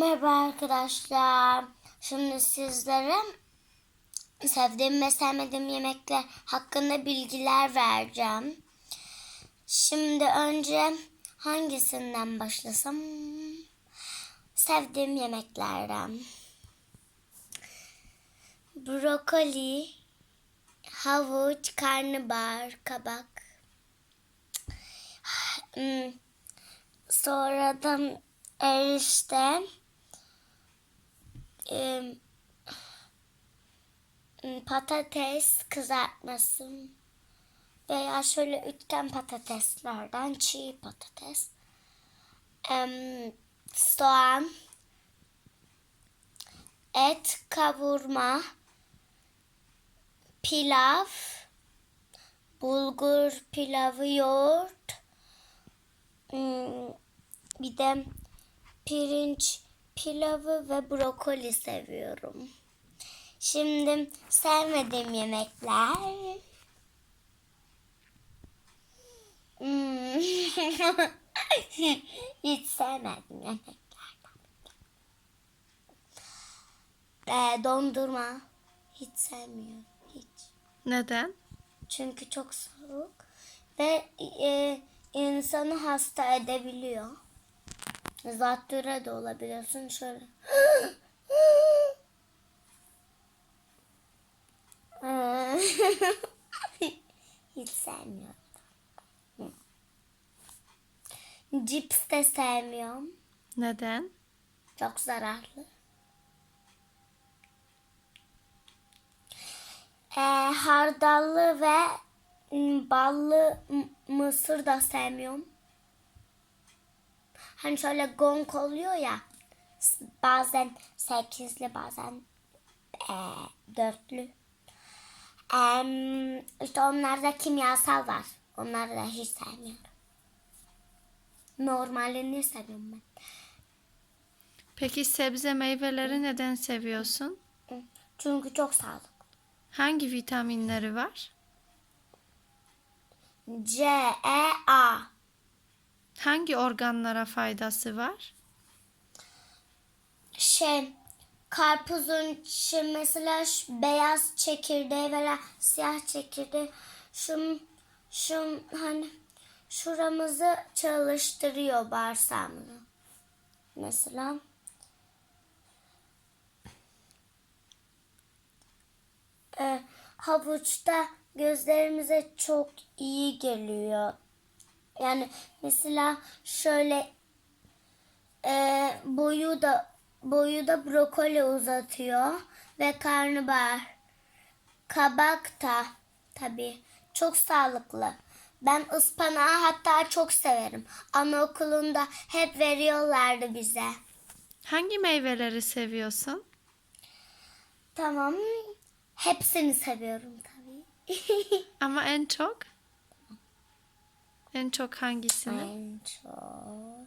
Merhaba arkadaşlar. Şimdi sizlere sevdiğim ve sevmediğim yemekler hakkında bilgiler vereceğim. Şimdi önce hangisinden başlasam? Sevdiğim yemeklerden. Brokoli, havuç, karnabahar, kabak. Hmm, Sonradan erişte, em, patates kızartması veya şöyle üçgen patateslerden çiğ patates, em, soğan, et kavurma, pilav, bulgur pilavı, yoğurt, Hmm, bir de pirinç pilavı ve brokoli seviyorum. Şimdi sevmediğim yemekler. Hmm. Hiç sevmedim yemeklerden. Ee, dondurma. Hiç sevmiyorum. Hiç. Neden? Çünkü çok soğuk ve e, insanı hasta edebiliyor. Zatürre de olabiliyorsun şöyle. Hiç sevmiyorum. Cips de sevmiyorum. Neden? Çok zararlı. Ee, hardallı ve ballı mısır da sevmiyorum. Hani şöyle gong oluyor ya. Bazen sekizli bazen ee, dörtlü. Em, işte onlarda kimyasal var. Onları da hiç sevmiyorum. Normalini seviyorum ben. Peki sebze meyveleri neden seviyorsun? Çünkü çok sağlıklı. Hangi vitaminleri var? C, E, A. Hangi organlara faydası var? Şey, karpuzun şu mesela şu beyaz çekirdeği veya siyah çekirdeği şu, şu hani şuramızı çalıştırıyor bağırsağımızı. Mesela e, havuçta gözlerimize çok iyi geliyor. Yani mesela şöyle e, boyu da boyu da brokoli uzatıyor ve karnabahar. Kabak da tabii çok sağlıklı. Ben ıspanağı hatta çok severim. Anaokulunda hep veriyorlardı bize. Hangi meyveleri seviyorsun? Tamam. Hepsini seviyorum tabii. Ama en çok? En çok hangisini? en çok.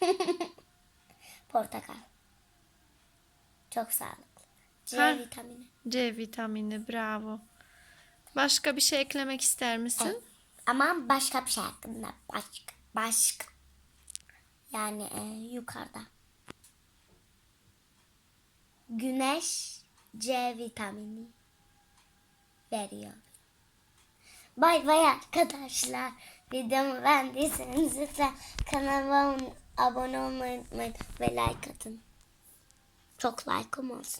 Portakal. Çok sağlıklı. C Ha. vitamini. C vitamini, bravo. Başka bir şey eklemek ister misin? Ama başka bir şey hakkında. Başka. Başka. Yani e, yukarıda. Güneş C vitamini veriyor. Bay bay arkadaşlar. Videomu beğendiyseniz lütfen kanalıma abone olmayı unutmayın ve like atın. Çok like'ım olsun.